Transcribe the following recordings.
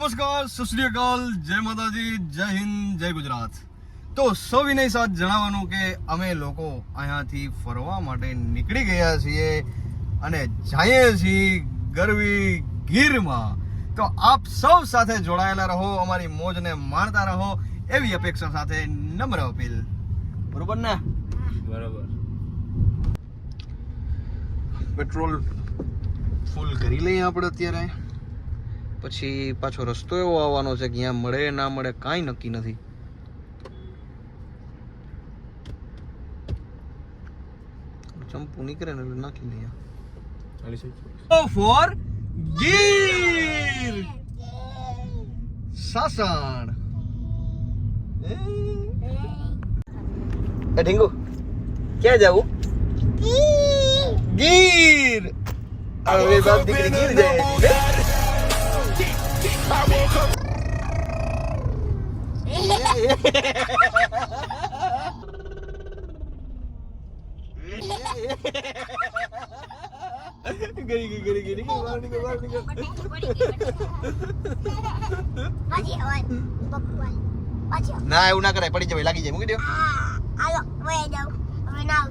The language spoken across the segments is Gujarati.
નમસ્કાર, સત શ્રી અકાલ, જય માતાજી, જય હિન્દ, જય ગુજરાત. તો સૌ સાથ જણાવવાનું કે અમે લોકો અહીંયાથી ફરવા માટે નીકળી ગયા છીએ અને જઈએ છીએ ગરવી ગીરમાં. તો આપ સૌ સાથે જોડાયેલા રહો, અમારી મોજને માણતા રહો, એવી અપેક્ષા સાથે નમ્ર અપીલ. બરોબર ને? બરાબર. પેટ્રોલ ફૂલ કરી લઈએ આપણે અત્યારે. પછી પાછો રસ્તો એવો આવવાનો છે કે અહીંયા મળે ના મળે કાંઈ નક્કી નથી. ચંપુ નીકળે ને નાખી લઈએ. ફોર ગીર! સાસણ. એ ઢીંગુ ક્યાં જાવું? ગીર હવે બાપ દીકરી ગીર જાય છે. ગરી ગઈ ગરી ગઈ નીકળ બહાર નીકળ બહાર નીકળ પાછી હવાય બકવાલ પાછી હવાય. ના એવું ના કરાય પડી જવાય લાગી જાય મૂકી દો હા હાલો વહી જાઉં હવે ના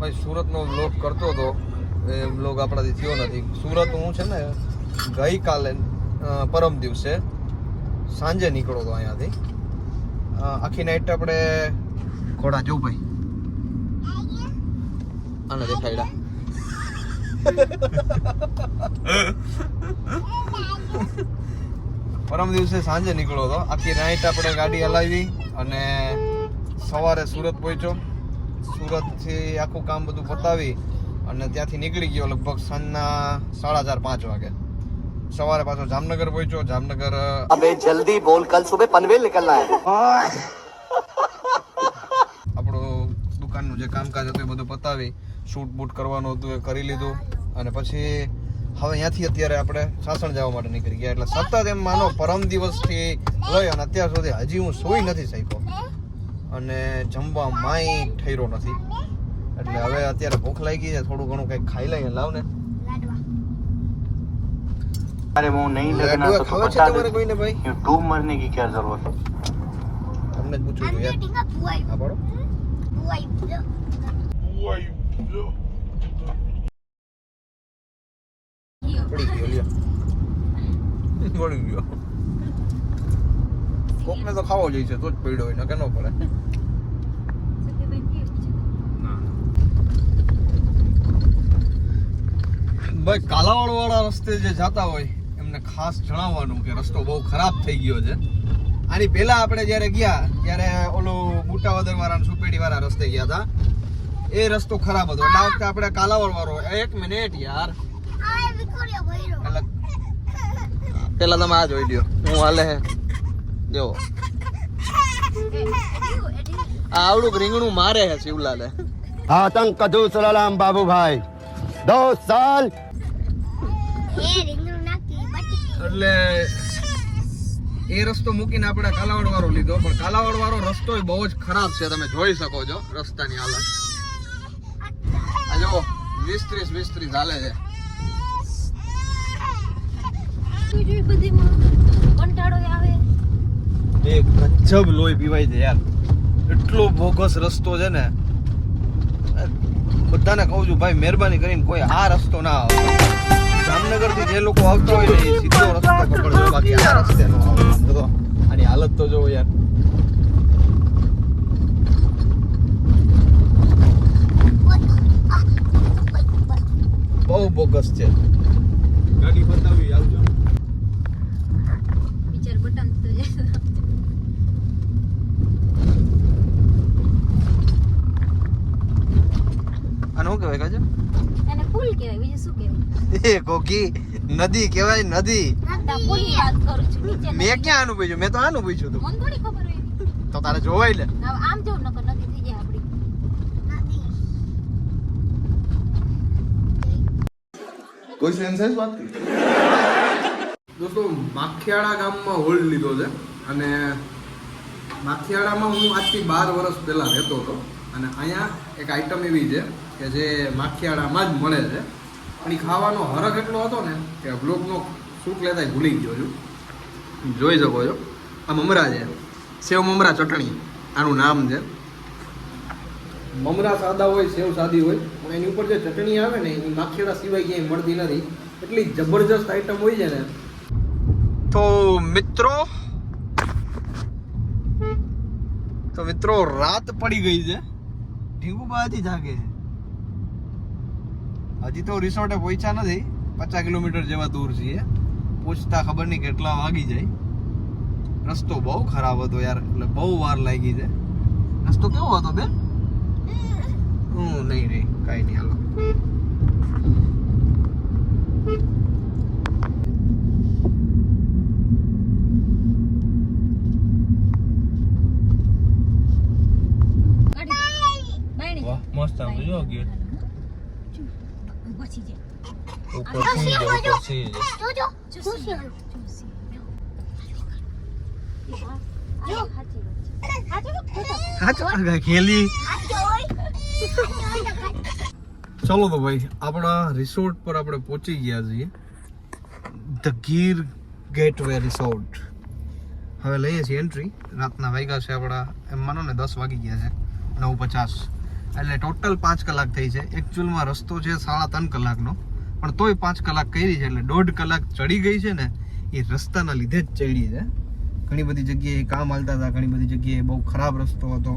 ભાઈ, સુરતનો વ્લોગ કરતો હતો. એ વ્લોગ આપણાથી થયો નથી. સુરત હું છે ને, ગઈકાલે પરમ દિવસે સાંજે નીકળો હતો અહીંયાથી. આખી નાઈટ આપણે ઘોડા જો ભાઈ. આને દેખાડ્યા. પરમ દિવસે સાંજે નીકળો હતો. આખી નાઈટ આપણે ગાડી હલાવી અને સવારે સુરત પહોંચ્યો. સુરતથી આખું કામ બધું પતાવી અને ત્યાંથી નીકળી ગયો લગભગ સાંજના સાડા ચાર પાંચ વાગે. સવારે પાછો જામનગર પહોંચ્યો. જામનગર અબે જલ્દી બોલ કલ સુબહ પનવેલ નીકળના હે. દુકાનનું જે કામકાજ હતું એ બધું પતાવી શૂટ બૂટ કરવાનું હતું એ કરી લીધું. અને પછી હવે અહીંયાથી અત્યારે આપણે સાસણ જવા માટે નીકળી ગયા. એટલે સતત એમ માનો પરમ દિવસથી લઈ અને અત્યાર સુધી હજી હું સોઈ નથી શક્યો. અને જમવા માય ઠેરો નથી. એટલે હવે અત્યારે ભૂખ લાગી છે થોડું ઘણું કંઈક ખાઈ લઈએ. લાવને અરે હું નહીં લગના તો બતા દે કોઈને ભાઈ? યુ ટુ મરને કી ક્યા જરૂરત તમને જ પૂછું યાર. આ પડો જો. ગયો તો ખાવો જોઈએ છે તો જ પડ્યો હોય કે ન પડે ભાઈ કાલાવાડ વાળા રસ્તે જે જતા હોય, એમને ખાસ જણાવવાનું કે રસ્તો બહુ ખરાબ થઈ ગયો છે આની પહેલા આપણે જ્યારે ગયા ત્યારે ઓલું બુટાવદર વાળા સુપેડી વાળા રસ્તે ગયા હતા. એ રસ્તો ખરાબ હતો. એટલે વખતે આપણે કાલાવડ વાળો એક મિનિટ યાર. પેલા તમે આ જોઈ લ્યો હું હાલે જો. આ આવડું રીંગણું મારે છે શિવલાલે. આતંક કધુ બાબુ ભાઈ દો સાલ. એટલે એ રસ્તો મૂકીને આપણે કાલાવડ વાળો લીધો. પણ કાલાવડ વાળો રસ્તો બહુ જ ખરાબ છે, તમે જોઈ શકો છો રસ્તાની હાલત. જો વીસ ત્રીસ વીસ ત્રીસ હાલે છે. ગજબ લોહી પીવાય છે યાર. એટલો બોગસ રસ્તો છે ને. બધાને કહું છું, ભાઈ, મહેરબાની કરીને કોઈ આ રસ્તો ના આવે. જામનગરથી જે લોકો આવતા હોય ને એ સીધો રસ્તો પકડજો બાકી આ રસ્તે નો આવે તો આની હાલત તો જો યાર. બહુ બોગસ છે. ગાડી બતાવી આવજો. બિચાર બટન તો આને શું કહેવાય કાજે એને પુલ કહેવાય બીજું શું કહેવાય? એ કોકી નદી કહેવાય નદી. પુલની વાત કરું છું નીચે મેં ક્યાં આનું પૂછ્યું મેં તો આનું પૂછ્યું હતું. મને થોડી ખબર હોય. તો તારે જોવાય લે. આમ જો નકર નદી થઈ જાય આપડી. કોઈ સેન્સેસ વાત દોસ્તો માખિયાળા ગામમાં હોલ્ડ લીધો છે અને માખિયાળામાં હું આજથી બાર વર્ષ પહેલાં રહેતો હતો અને અહીંયા એક આઈટમ એવી છે કે જે માખિયાળામાં જ મળે છે. પણ એ ખાવાનો હરખ એટલો હતો ને કે બ્લોગનો શૂટ લેતા ભૂલી ગયો છું. જોઈ શકો છો. આ મમરા છે. સેવ મમરા ચટણી. આનું નામ છે. મમરા સાદા હોય, સેવ સાદી હોય. પણ એની ઉપર જે ચટણી આવે ને એ માખીડા સિવાય ક્યાંય મળતી નથી. એટલી જબરજસ્ત આઈટમ હોય છે ને. તો મિત્રો તો મિત્રો, રાત પડી ગઈ છે. ઢીંગુબાથી જાગે છે. હજી તો રિસોર્ટે પહોંચ્યા નથી. પચાસ કિલોમીટર જેવા દૂર છીએ. પૂછતા ખબર નહીં કેટલા વાગી જાય. રસ્તો બહુ ખરાબ હતો યાર. એટલે બહુ વાર લાગી છે. રસ્તો કેવો હતો બેન હું નહીં નહીં કાંઈ નહીં હાલો ગાડી બાયણી વાહ મસ્ત આમ તો જો ગેટ પછી જાય ઉપર સુઈ જાય ઉપર સુઈ છે જો સાચું ખોટું ખેલી. ચલો તો ભાઈ, આપણા રિસોર્ટ પર આપણે પહોંચી ગયા છીએ. ધ ગીર ગેટવે રિસોર્ટ હવે લઈએ છીએ એન્ટ્રી રાતના વાગ્યા છે આપણા, એમ માનો ને દસ વાગી ગયા છે, નવ પચાસ. એટલે ટોટલ પાંચ કલાક થઈ છે. એકચ્યુઅલમાં રસ્તો છે સાડા ત્રણ કલાકનો. પણ તોય પાંચ કલાક કરી છે એટલે દોઢ કલાક ચડી ગઈ છે ને, એ રસ્તાના લીધે જ ચડી છે. ઘણી બધી જગ્યાએ કામ હાલતા હતા, ઘણી બધી જગ્યાએ બહુ ખરાબ રસ્તો હતો.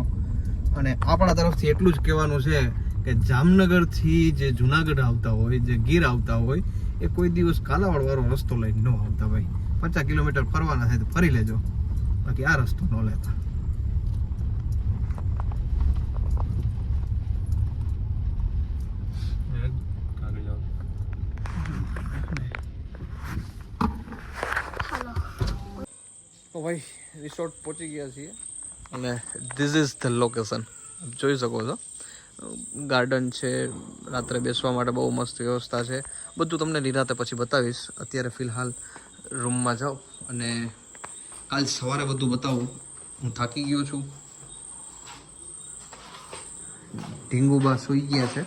અને આપણા તરફથી એટલું જ કહેવાનું છે કે જામનગરથી જે જુનાગઢ આવતા હોય, જે ગીર આવતા હોય, એ કોઈ દિવસ કાલાવાડવાળો રસ્તો લઈને ન આવતા ભાઈ. પચાસ કિલોમીટર ફરવાના થાય તો ફરી લેજો. બાકી આ રસ્તો ન લેતા આગળ જાઓ તો ભાઈ રિસોર્ટ પહોંચી ગયા છીએ. અને ધીસ ઇઝ ધ લોકેશન જોઈ શકો છો. ગાર્ડન છે, રાત્રે બેસવા માટે બહુ મસ્ત વ્યવસ્થા છે. બધું તમને નિરાતે પછી બતાવીશ. અત્યારે ફિલહાલ રૂમમાં જાઓ અને કાલ સવારે બધું બતાવું. હું થાકી ગયો છું. ઢીંગુબા સૂઈ ગયા છે.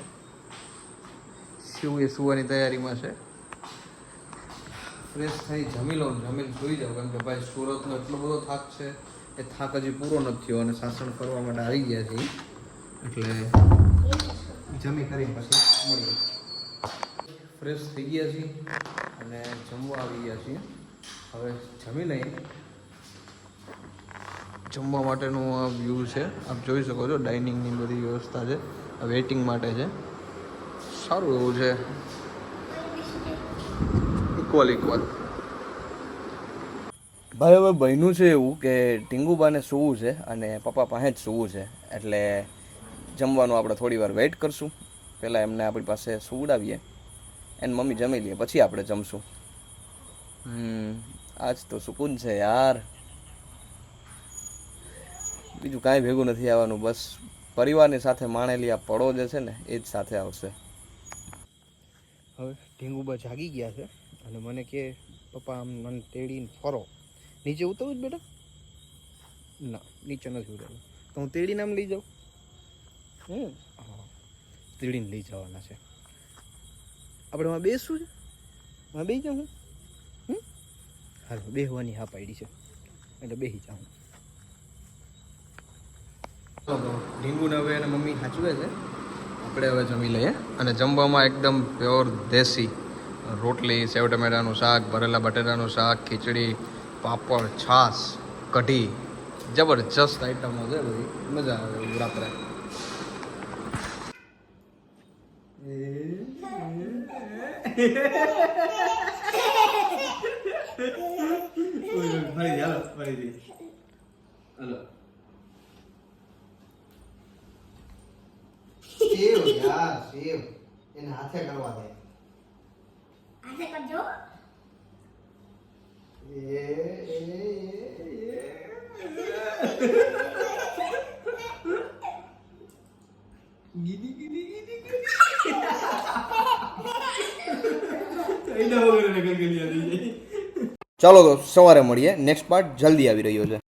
શિવ એ સુવાની તૈયારીમાં છે? ફ્રેશ થઈ જમી લો જમીને સુઈ જાઉં. કેમ કે ભાઈ સુરતનો એટલો બધો થાક છે એ થાક હજી પૂરો નથી થયો અને સાસણ કરવા માટે આવી ગયા છે એટલે જમી કરી પછી મળીએ. ફ્રેશ થઈ ગયા છીએ અને જમવા આવી ગયા છીએ. હવે જમી લઈએ. જમવા માટેનું આ વ્યૂ છે. આપ જોઈ શકો છો ડાઇનિંગની બધી વ્યવસ્થા છે. વેઇટિંગ માટે છે. સારું એવું છે. ઇક્વલ ઇક્વલ ભાઈ હવે બન્યું છે એવું કે ટીંગુબાને સૂવું છે અને પપ્પા પાસે જ સૂવું છે. એટલે જમવાનું આપણે થોડી વાર વેઇટ કરશું. પહેલાં એમને આપણી પાસે સુવડાવીએ. એની મમ્મી જમી લઈએ પછી આપણે જમશું. હમ આજ તો સુકૂન છે યાર. બીજું કાંઈ ભેગું નથી આવવાનું બસ પરિવારની સાથે માણેલી આ પળો જે છે ને એ જ સાથે આવશે. હવે ઢીંગુબા જાગી ગયા છે. અને મને કે, પપ્પા, આમ મને તેડીને ફરો. નીચે ઉતરવું જ બેટા? ના, નીચે નથી ઉતરવું. તો હું તેડીને આમ લઈ જાઉં? હમ તેડીને લઈ જવાના છે. આપણે માં બેસું છે? માં બેસી જાઉં હું? હાલો, બેહવાની હા પાડી છે. એટલે બેસી જાઉં ઢીંગુને હવે એને મમ્મી સાચવે છે. આપણે હવે જમી લઈએ. અને જમવામાં એકદમ પ્યોર દેશી રોટલી સેવ ટમેટાનું શાક ભરેલા બટેટાનું શાક ખીચડી પાપડ છાશ કઢી. જબરજસ્ત આઈટમો છે બધી મજા આવે રાત્રે. સેવ યાર સેવ. એને હાથે કરવા દે. ચાલો તો સવારે મળીએ નેક્સ્ટ પાર્ટ જલ્દી આવી રહ્યો છે